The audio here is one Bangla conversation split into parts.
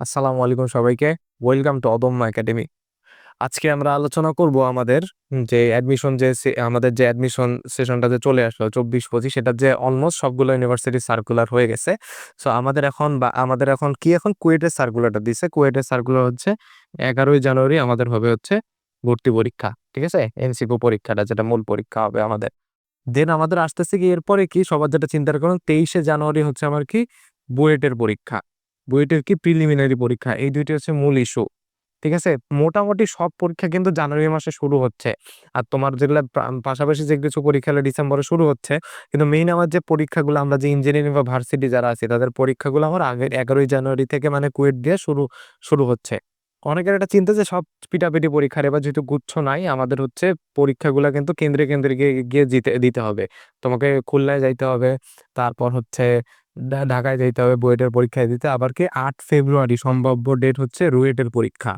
আসসালামু আলাইকুম সবাইকে। ওয়েলকাম টু অদম্য একাডেমি আজকে আমরা আলোচনা করব আমাদের যে অ্যাডমিশন যে আমাদের যে অ্যাডমিশন সেশনটা যে চলে আসলো, চব্বিশ পঁচিশ, সেটা যে অলমোস্ট সবগুলো ইউনিভার্সিটি সার্কুলার হয়ে গেছে। সো আমাদের এখন বা, আমাদের এখন কি এখন কুয়েটের সার্কুলারটা দিছে? কুয়েটের সার্কুলার হচ্ছে এগারোই জানুয়ারি, আমাদের হবে হচ্ছে ভর্তি পরীক্ষা, ঠিক আছে? এমসিকিউ পরীক্ষাটা, যেটা মূল পরীক্ষা হবে আমাদের। দেন আমাদের আসতেছে কি, এরপরে কি সবার যেটা চিন্তা করুন, তেইশে জানুয়ারি হচ্ছে আমার কি বুয়েটের পরীক্ষা। বুয়েটের কি প্রিলিমিনারি পরীক্ষা? এই দুইটি হচ্ছে মূল ইস্যু ঠিক আছে? মোটামুটি সব পরীক্ষা কিন্তু জানুয়ারি মাসে শুরু হচ্ছে। আর তোমার যেগুলো পাশাপাশি যে কিছু পরীক্ষা ডিসেম্বরে শুরু হচ্ছে, কিন্তু মেইন আমার যে পরীক্ষাগুলো, আমরা যে ইঞ্জিনিয়ারিং বা ভার্সিটি যারা আছি, তাদের পরীক্ষাগুলো আমার আগের এগারোই জানুয়ারি থেকে মানে কুয়েট দিয়ে শুরু শুরু হচ্ছে। অনেকের একটা চিন্তা যে সব পিটাপিটি পরীক্ষার এবার যেহেতু গুচ্ছ নাই, আমাদের হচ্ছে পরীক্ষাগুলো কিন্তু কেন্দ্রে কেন্দ্রে গিয়ে গিয়ে জিতে, দিতে হবে। তোমাকে খুলনায় যাইতে হবে, তারপর হচ্ছে ঢাকায় যাইতে হবে, বুয়েটের পরীক্ষায় দিতে। আবার কি আট ফেব্রুয়ারি, সম্ভাব্য ডেট হচ্ছে রুয়েটের পরীক্ষা।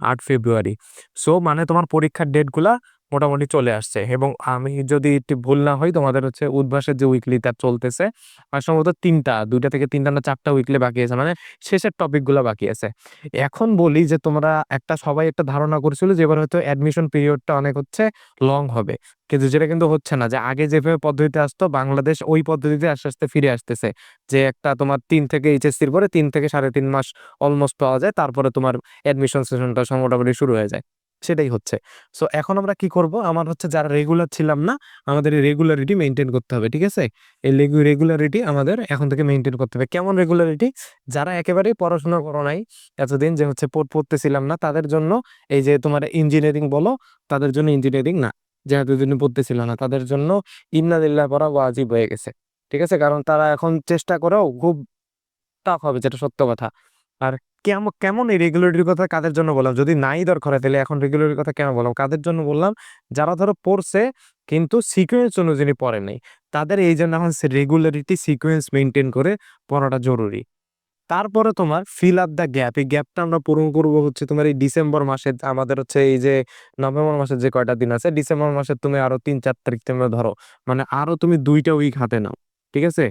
আট ফেব্রুয়ারি। সো মানে তোমার পরীক্ষার ডেটগুলা মোটামুটি চলে আসছে। এবং আমি যদি একটু ভুল না হই তোমাদের হচ্ছে উদ্ভাসের যে উইকলিটা চলতেছে, আর সম্ভবত তিনটা, দুইটা থেকে তিনটা না চারটা উইকলি বাকি আছে মানে শেষের টপিকগুলো বাকি আছে। এখন বলি যে, তোমরা একটা, সবাই একটা ধারণা করছিল যে, এবার হয়তো অ্যাডমিশন পিরিয়ডটা অনেক হচ্ছে লং হবে। কিন্তু যেটা কিন্তু হচ্ছে না, যে আগে যেভাবে পদ্ধতিতে আসতো, বাংলাদেশ ওই পদ্ধতিতে আস্তে আস্তে ফিরে আসতেছে। যে একটা তোমার তিন থেকে এইচএসসির পরে তিন থেকে সাড়ে তিন মাস অলমোস্ট পাওয়া যায়, তারপরে তোমার অ্যাডমিশন সেশনটা মোটামুটি শুরু হয়ে যায়। সেটাই হচ্ছে। সো এখন আমরা কি করব? আমার হচ্ছে যারা রেগুলার ছিলাম না, আমাদের এই রেগুলারিটি মেনটেন করতে হবে, ঠিক আছে? এই রেগুলারিটি আমাদের এখন থেকে মেনটেন করতে হবে। কেমন রেগুলারিটি যারা একেবারেই পড়াশোনা করো নাই, এতদিন যে হচ্ছে পড়তেছিলাম না, তাদের জন্য এই যে তোমার ইঞ্জিনিয়ারিং বলো, তাদের জন্য ইঞ্জিনিয়ারিং না। যে এতদিন পড়তেছিল না, তাদের জন্য ইন্নাদিল্লাহ পড়া ওয়াজিব হয়ে গেছে, ঠিক আছে? কারণ তারা এখন চেষ্টা করেও খুব টাফ হবে, যেটা সত্য কথা। আর কেমন কেমন এই রেগুলারিটির কথা কাদের জন্য বললাম? যদি নাই দরকার তাহলে এখন রেগুলারিটির কথা কেন বললাম? কাদের জন্য বললাম? যারা ধরো পড়ছে, কিন্তু সিকোয়েন্স অনুযায়ী পড়ে নাই, তাদের এই জন্য এখন রেগুলারিটি সিকোয়েন্স মেনটেন করে পড়াটা জরুরি। তারপরে তোমার ফিল আপ দ্য গ্যাপ এই গ্যাপটা আমরা পূরণ করব হচ্ছে তোমার এই ডিসেম্বর মাসে আমাদের হচ্ছে এই যে নভেম্বর মাসের যে কয়টা দিন আছে ডিসেম্বর মাসে তুমি আরও তিন, চার তারিখ তোমরা ধরো মানে আরও তুমি দুইটা উইক হাতে নাও, ঠিক আছে?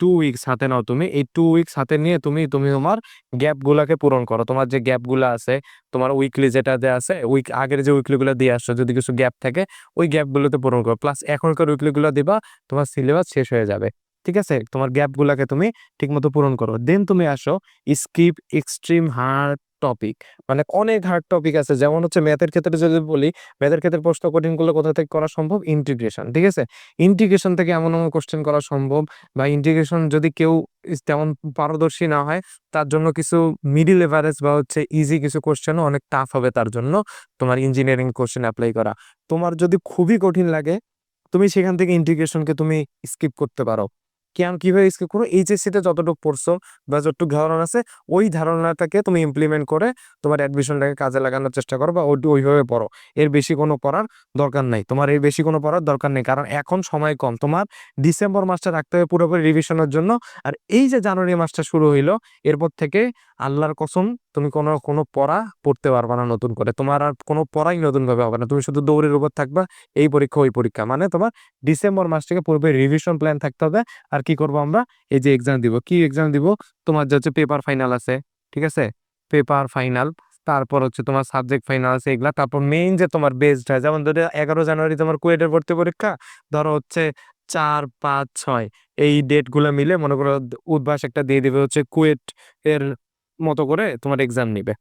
টু উইকস হাতে নাও তুমি। এই টু উইকস হাতে নিয়ে তুমি তুমি তোমার গ্যাপগুলোকে পূরণ করো। তোমার যে গ্যাপগুলো আছে, তোমার উইকলি যেটা দেওয়া আছে উইক আগের যে উইকলিগুলো দিয়ে আসছো, যদি কিছু গ্যাপ থাকে, ওই গ্যাপগুলোতে পূরণ করো। প্লাস এখনকার উইকলিগুলো দিবা, তোমার সিলেবাস শেষ হয়ে যাবে। ঠিক আছে? তোমার গ্যাপগুলোকে তুমি ঠিকমতো পূরণ করো। দেন তুমি আসো স্কিপ এক্সট্রিম হার্ড টপিক মানে অনেক হার্ড টপিক আছে। যেমন হচ্ছে ম্যাথের ক্ষেত্রে যদি বলি ম্যাথের ক্ষেত্রে প্রশ্ন কঠিনগুলো কোথা থেকে করা সম্ভব? ইন্টিগ্রেশন ঠিক আছে? ইন্টিগ্রেশন থেকে এমন এমন কোশ্চেন করা সম্ভব বা ইন্টিগ্রেশন যদি কেউ তেমন পারদর্শী না হয়, তার জন্য কিছু মিডিল এভারেজ বা হচ্ছে ইজি কিছু কোশ্চেনও অনেক টাফ হবে তার জন্য তোমার ইঞ্জিনিয়ারিং কোশ্চেন অ্যাপ্লাই করা। তোমার যদি খুবই কঠিন লাগে, তুমি সেখান থেকে ইন্টিগ্রেশনকে তুমি স্কিপ করতে পারো। কেন, কীভাবে স্কিপ করো এইচএসসি তে যতটুকু পড়ছো বা যতটুকু ধারণা আছে, ওই ধারণাটাকে তুমি ইমপ্লিমেন্ট করে তোমার অ্যাডমিশনটাকে কাজে লাগানোর চেষ্টা করো বা ওই- ওইভাবে পড়ো। এর বেশি কোনো পড়ার দরকার নাই। তোমার এর বেশি কোনো পড়ার দরকার নেই। কারণ এখন সময় কম। তোমার ডিসেম্বর মাসটা রাখতে হবে পুরোপুরি রিভিশনের জন্য। আর এই যে জানুয়ারি মাসটা শুরু হইল, এরপর থেকে আল্লাহর কসম, তুমি কোনো কোনো পড়া পড়তে পারবে না নতুন করে। তোমার আর কোনো পড়াই নতুন ভাবে হবে না। তুমি শুধু দৌড়ের উপর থাকবা, এই পরীক্ষা, ওই পরীক্ষা। মানে তোমার ডিসেম্বর মাস থেকে পূর্বে রিভিশন প্ল্যান থাকতে হবে। আর কি করব আমরা? এই যে এক্সাম দিব। কি এক্সাম দিব? তোমার যে হচ্ছে পেপার ফাইনাল আছে, ঠিক আছে? পেপার ফাইনাল তারপর হচ্ছে তোমার সাবজেক্ট ফাইনাল আছে এগুলা। তারপর মেইন যে তোমার বেসড হয়, যেমন ধরো এগারো জানুয়ারি তোমার কুয়েটের ভর্তি পরীক্ষা, ধরো হচ্ছে চার, পাঁচ, ছয়। এই ডেটগুলো মিলে মনে করো উদ্ভাস একটা দিয়ে দিবে হচ্ছে কুয়েট এর মতো করে তোমার এক্সাম নিবে।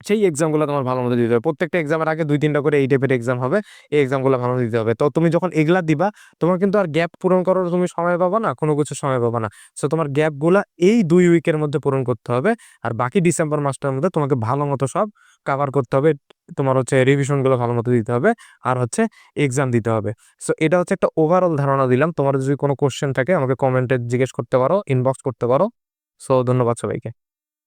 সেই এক্সামগুলো তোমার ভালো মতো দিতে হবে। প্রত্যেকটা এক্সামের আগে দুই তিনটা করে এই টাইপের এক্সাম হবে। এই এক্সামগুলো ভালো দিতে হবে। তো তুমি যখন এগুলা দিবা, তোমার কিন্তু আর গ্যাপ পূরণ করার তুমি সময় পাবা না, কোনো কিছু সময় পাবা না। সো তোমার গ্যাপগুলা এই দুই উইকের মধ্যে পূরণ করতে হবে। আর বাকি ডিসেম্বর মাসটার মধ্যে তোমাকে ভালো মতো সব কাভার করতে হবে। তোমার হচ্ছে রিভিশনগুলো ভালো মতো দিতে হবে। আর হচ্ছে এক্সাম দিতে হবে। সো এটা হচ্ছে একটা ওভারঅল ধারণা দিলাম। তোমার যদি কোনো কোশ্চেন থাকে আমাকে কমেন্টে জিজ্ঞেস করতে পারো ইনবক্স করতে পারো। সো ধন্যবাদ সবাইকে।